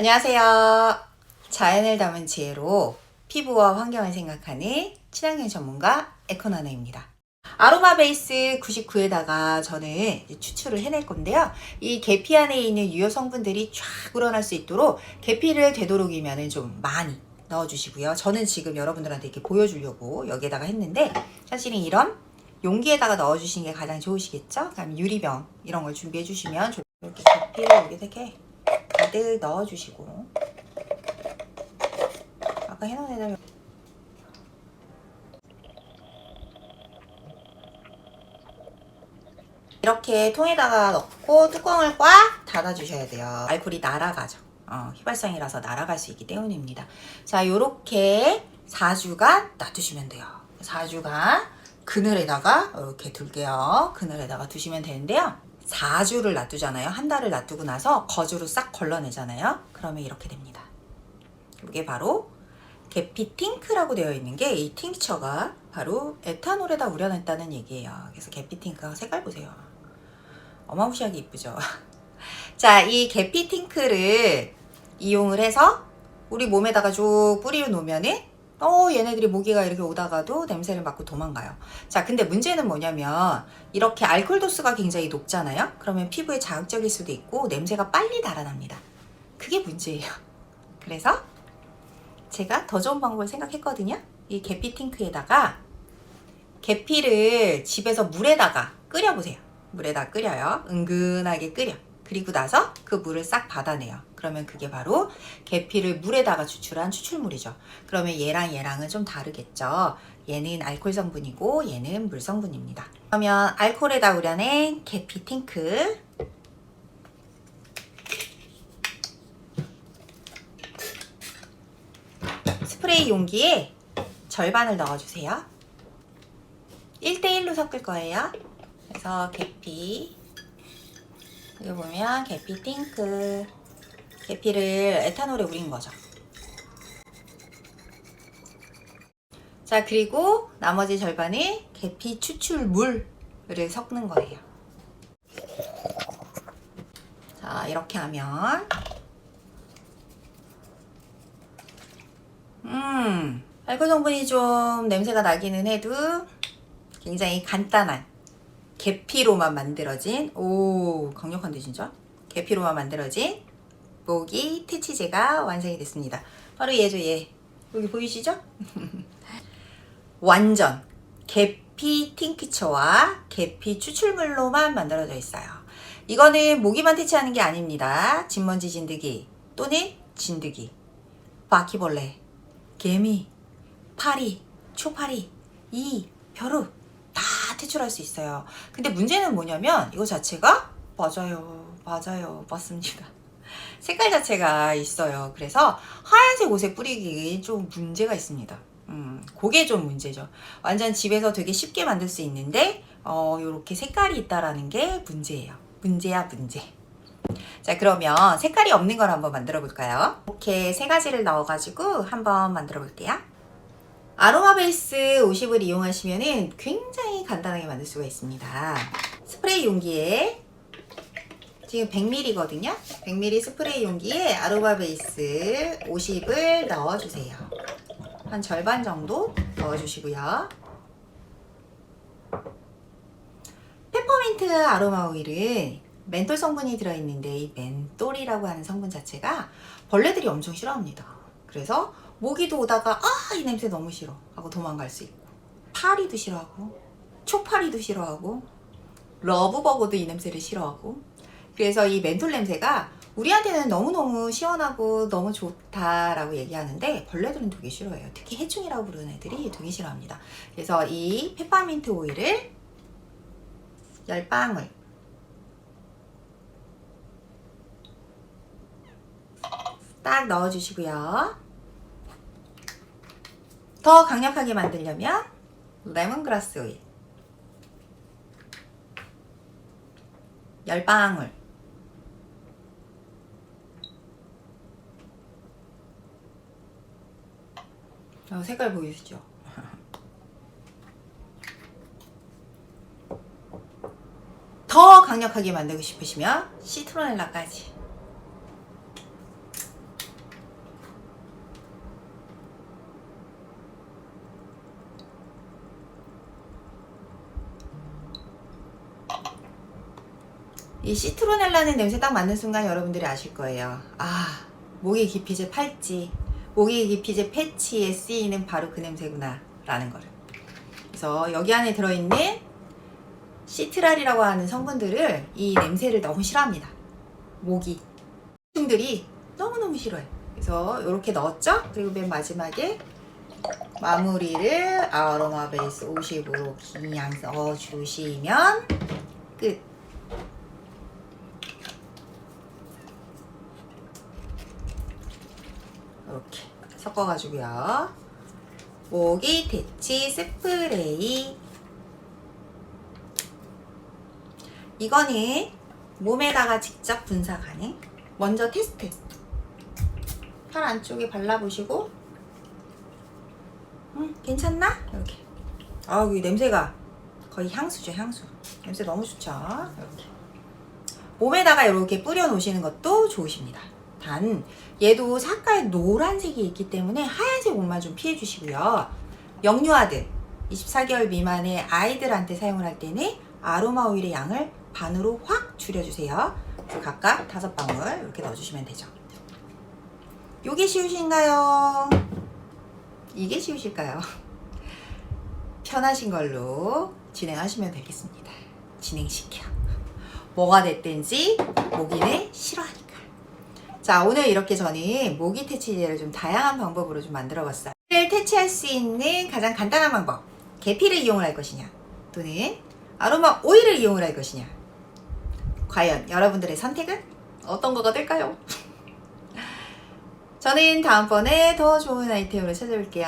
안녕하세요. 자연을 담은 지혜로 피부와 환경을 생각하는 친환경 전문가 에코나노입니다. 아로마 베이스 99에다가 저는 추출을 해낼 건데요. 이 계피 안에 있는 유효 성분들이 쫙 우러날 수 있도록 계피를 되도록이면 좀 많이 넣어주시고요. 저는 지금 여러분들한테 이렇게 보여주려고 여기에다가 했는데 사실은 이런 용기에다가 넣어주시는 게 가장 좋으시겠죠? 그다음 유리병 이런 걸 준비해 주시면 좋- 이렇게 계피를 이렇게 가득 넣어주시고 아까 해놓은 애들 이렇게 통에다가 넣고 뚜껑을 꽉 닫아주셔야 돼요. 알코올이 날아가죠. 어, 휘발성이라서 날아갈 수 있기 때문입니다. 자, 요렇게 4주간 놔두시면 돼요. 4주간 그늘에다가 이렇게 둘게요. 그늘에다가 두시면 되는데요. 4주를 놔두잖아요. 한 달을 놔두고 나서 거즈로 싹 걸러내잖아요. 그러면 이렇게 됩니다. 이게 바로 계피 팅크라고 되어 있는 게 이 팅처가 바로 에탄올에다 우려냈다는 얘기예요. 그래서 계피 팅크 색깔 보세요. 어마무시하게 이쁘죠. 자, 이 계피 팅크를 이용을 해서 우리 몸에다가 쭉 뿌려 놓으면은 어, 얘네들이 모기가 이렇게 오다가도 냄새를 맡고 도망가요. 자, 근데 문제는 뭐냐면 이렇게 알코올 도수가 굉장히 높잖아요. 그러면 피부에 자극적일 수도 있고 냄새가 빨리 달아납니다. 그게 문제예요. 그래서 제가 더 좋은 방법을 생각했거든요. 이 계피 팅크에다가 계피를 집에서 물에다가 끓여보세요. 물에다 끓여요. 은근하게 끓여. 그리고 나서 그 물을 싹 받아내요. 그러면 그게 바로 계피를 물에다가 추출한 추출물이죠. 그러면 얘랑 얘랑은 좀 다르겠죠. 얘는 알코올 성분이고 얘는 물 성분입니다. 그러면 알코올에다 우려낸 계피 팅크 스프레이 용기에 절반을 넣어주세요. 1대1로 섞을 거예요. 그래서 계피 여기 보면 계피 팅크 계피를 에탄올에 우린 거죠. 자 그리고 나머지 절반을 계피 추출물을 섞는 거예요. 자 이렇게 하면 음 알코올 성분이 좀 냄새가 나기는 해도 굉장히 간단한 계피로만 만들어진 오 강력한데 진짜 계피로만 만들어진 모기 퇴치제가 완성이 됐습니다. 바로 얘죠 얘 여기 보이시죠? 완전 계피 팅크처와 계피 추출물로만 만들어져 있어요. 이거는 모기만 퇴치하는 게 아닙니다. 진먼지 진드기 또는 진드기, 바퀴벌레, 개미, 파리, 초파리, 이, 벼룩 다 퇴출할 수 있어요. 근데 문제는 뭐냐면 이거 자체가 맞아요. 맞아요. 맞습니다. 색깔 자체가 있어요. 그래서 하얀색 옷에 뿌리기 좀 문제가 있습니다. 음, 그게 좀 문제죠. 완전 집에서 되게 쉽게 만들 수 있는데 어, 요렇게 색깔이 있다라는 게 문제예요. 문제야 문제. 자 그러면 색깔이 없는 걸 한번 만들어 볼까요? 이렇게 세 가지를 넣어가지고 한번 만들어 볼게요. 아로마 베이스 50을 이용하시면 굉장히 간단하게 만들 수가 있습니다. 스프레이 용기에 지금 100ml거든요. 100ml 스프레이 용기에 아로마 베이스 50을 넣어주세요. 한 절반 정도 넣어주시고요. 페퍼민트 아로마 오일은 멘톨 성분이 들어있는데 이 멘톨이라고 하는 성분 자체가 벌레들이 엄청 싫어합니다. 그래서 모기도 오다가 아 이 냄새 너무 싫어 하고 도망갈 수 있고 파리도 싫어하고 초파리도 싫어하고 러브버거도 이 냄새를 싫어하고 그래서 이 멘톨 냄새가 우리한테는 너무너무 시원하고 너무 좋다라고 얘기하는데 벌레들은 되게 싫어해요. 특히 해충이라고 부르는 애들이 되게 싫어합니다. 그래서 이 페퍼민트 오일을 10방울 딱 넣어주시고요. 더 강력하게 만들려면 레몬그라스 오일. 10방울. 어, 색깔 보이시죠? 더 강력하게 만들고 싶으시면 시트로넬라까지 이 시트로넬라는 냄새 딱 맡는 순간 여러분들이 아실 거예요. 아, 모기 기피제 팔찌, 모기 기피제 패치에 쓰이는 바로 그 냄새구나. 라는 거를. 그래서 여기 안에 들어있는 시트랄이라고 하는 성분들을 이 냄새를 너무 싫어합니다. 모기. 층들이 너무너무 싫어요. 그래서 이렇게 넣었죠? 그리고 맨 마지막에 마무리를 아로마 베이스 50으로 그냥 넣어주시면 끝. 이렇게 섞어가지고요. 모기 대치 스프레이. 이거는 몸에다가 직접 분사 가능. 먼저 테스트. 팔 안쪽에 발라보시고, 음, 괜찮나? 이렇게. 아우, 이 냄새가 거의 향수죠, 향수. 냄새 너무 좋죠? 이렇게. 몸에다가 이렇게 뿌려 놓으시는 것도 좋으십니다. 단, 얘도 색깔 노란색이 있기 때문에 하얀색 옷만 좀 피해 주시고요. 영유아들, 24개월 미만의 아이들한테 사용을 할 때는 아로마 오일의 양을 반으로 확 줄여주세요. 각각 다섯 방울 이렇게 넣어주시면 되죠. 요게 쉬우신가요? 이게 쉬우실까요? 편하신 걸로 진행하시면 되겠습니다. 진행시켜. 뭐가 됐든지 모기는 싫어하니까. 자, 오늘 이렇게 저는 모기 퇴치제를 좀 다양한 방법으로 좀 만들어 봤어요. 를 퇴치할 수 있는 가장 간단한 방법. 계피를 이용을 할 것이냐, 또는 아로마 오일을 이용을 할 것이냐. 과연 여러분들의 선택은 어떤 거가 될까요? 저는 다음번에 더 좋은 아이템으로 찾아올게요.